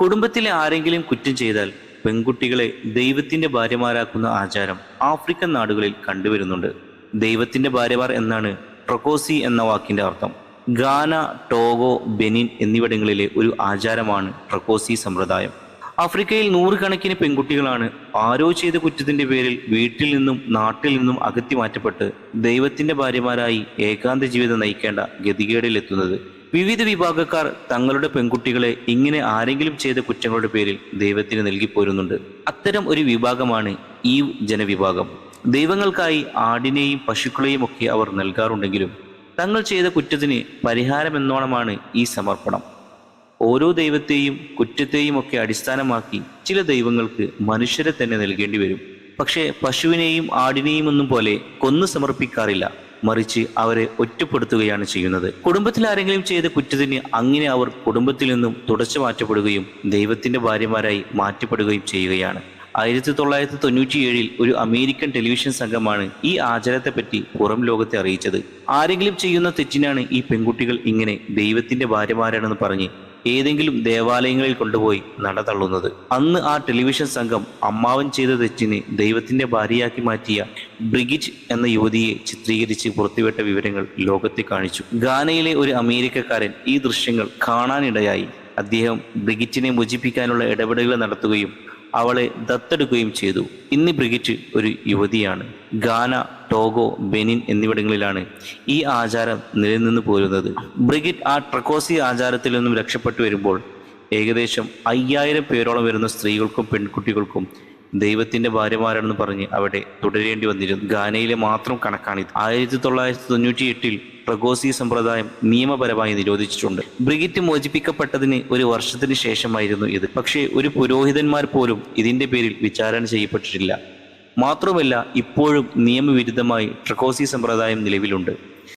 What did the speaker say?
കുടുംബത്തിലെ ആരെങ്കിലും കുറ്റം ചെയ്താൽ പെൺകുട്ടികളെ ദൈവത്തിന്റെ ഭാര്യമാരാക്കുന്ന ആചാരം ആഫ്രിക്കൻ നാടുകളിൽ കണ്ടുവരുന്നുണ്ട്. ദൈവത്തിന്റെ ഭാര്യമാർ എന്നാണ് ട്രൊക്കോസി എന്ന വാക്കിന്റെ അർത്ഥം. ഗാന ടോഗോ ബെനിൻ എന്നിവിടങ്ങളിലെ ഒരു ആചാരമാണ് ട്രക്കോസി സമ്പ്രദായം. ആഫ്രിക്കയിൽ നൂറുകണക്കിന് പെൺകുട്ടികളാണ് ആരോ ചെയ്ത കുറ്റത്തിന്റെ പേരിൽ വീട്ടിൽ നിന്നും നാട്ടിൽ നിന്നും അകത്തി മാറ്റപ്പെട്ട് ദൈവത്തിന്റെ ഭാര്യമാരായി ഏകാന്ത ജീവിതം നയിക്കേണ്ട ഗതികേടിലെത്തുന്നത്. വിവിധ വിഭാഗക്കാർ തങ്ങളുടെ പെൺകുട്ടികളെ ഇങ്ങനെ ആരെങ്കിലും ചെയ്ത കുറ്റങ്ങളുടെ പേരിൽ ദൈവത്തിന് നൽകിപ്പോരുന്നുണ്ട്. അത്തരം ഒരു വിഭാഗമാണ് ഈ ജനവിഭാഗം. ദൈവങ്ങൾക്കായി ആടിനെയും പശുക്കളെയും ഒക്കെ അവർ നൽകാറുണ്ടെങ്കിലും തങ്ങൾ ചെയ്ത കുറ്റത്തിന് പരിഹാരമെന്നോണമാണ് ഈ സമർപ്പണം. ഓരോ ദൈവത്തെയും കുറ്റത്തെയും ഒക്കെ അടിസ്ഥാനമാക്കി ചില ദൈവങ്ങൾക്ക് മനുഷ്യരെ തന്നെ നൽകേണ്ടി വരും. പക്ഷേ പശുവിനെയും ആടിനെയും ഒന്നും പോലെ കൊന്നു സമർപ്പിക്കാറില്ല. മറിച്ച് അവരെ ഒറ്റപ്പെടുത്തുകയാണ് ചെയ്യുന്നത്. കുടുംബത്തിൽ ആരെങ്കിലും ചെയ്ത കുറ്റത്തിന് അങ്ങനെ അവർ കുടുംബത്തിൽ നിന്നും തുടച്ചു മാറ്റപ്പെടുകയും ദൈവത്തിന്റെ ഭാര്യമാരായി മാറ്റപ്പെടുകയും ചെയ്യുകയാണ്. ആയിരത്തി തൊള്ളായിരത്തി തൊണ്ണൂറ്റി ഏഴിൽ ഒരു അമേരിക്കൻ ടെലിവിഷൻ സംഘമാണ് ഈ ആചാരത്തെപ്പറ്റി പുറം ലോകത്തെ അറിയിച്ചത്. ആരെങ്കിലും ചെയ്യുന്ന തെറ്റിനാണ് ഈ പെൺകുട്ടികൾ ഇങ്ങനെ ദൈവത്തിന്റെ ഭാര്യമാരാണെന്ന് പറഞ്ഞ് ഏതെങ്കിലും ദേവാലയങ്ങളിൽ കൊണ്ടുപോയി നട തള്ളുന്നത്. അന്ന് ആ ടെലിവിഷൻ സംഘം അമ്മാവൻ ചെയ്ത തെറ്റിന് ദൈവത്തിന്റെ ഭാര്യയാക്കി മാറ്റിയ ബ്രിഗിറ്റ് എന്ന യുവതിയെ ചിത്രീകരിച്ച് പുറത്തുവിട്ട വിവരങ്ങൾ ലോകത്തെ കാണിച്ചു. ഗാനയിലെ ഒരു അമേരിക്കക്കാരൻ ഈ ദൃശ്യങ്ങൾ കാണാനിടയായി. അദ്ദേഹം ബ്രിഗിറ്റിനെ മോചിപ്പിക്കാനുള്ള ഇടപെടലുകൾ നടത്തുകയും അവളെ ദത്തെടുക്കുകയും ചെയ്തു. ഇന്ന് ബ്രിഗിറ്റ് ഒരു യുവതിയാണ്. ഗാന ടോഗോ ബെനിൻ എന്നിവിടങ്ങളിലാണ് ഈ ആചാരം നിലനിന്ന് പോരുന്നത്. ബ്രിഗിറ്റ് ആ ട്രക്കോസി ആചാരത്തിൽ നിന്നും രക്ഷപ്പെട്ടു വരുമ്പോൾ ഏകദേശം അയ്യായിരം പേരോളം വരുന്ന സ്ത്രീകൾക്കും പെൺകുട്ടികൾക്കും ദൈവത്തിന്റെ ഭാര്യമാരാണെന്ന് പറഞ്ഞ് അവിടെ തുടരേണ്ടി വന്നിരുന്നു. ഗാനയിലെ മാത്രം കണക്കാണിത്. ആയിരത്തി തൊള്ളായിരത്തി തൊണ്ണൂറ്റി എട്ടിൽ പ്രഗോസി സമ്പ്രദായം നിയമപരമായി നിരോധിച്ചിട്ടുണ്ട്. ബ്രിഗിറ്റ് മോചിപ്പിക്കപ്പെട്ടതിന് ഒരു വർഷത്തിന് ശേഷമായിരുന്നു ഇത്. പക്ഷേ ഒരു പുരോഹിതന്മാർ പോലും ഇതിന്റെ പേരിൽ വിചാരണ ചെയ്യപ്പെട്ടിട്ടില്ല. മാത്രമല്ല ഇപ്പോഴും നിയമവിരുദ്ധമായി ട്രക്കോസി സമ്പ്രദായം നിലവിലുണ്ട്.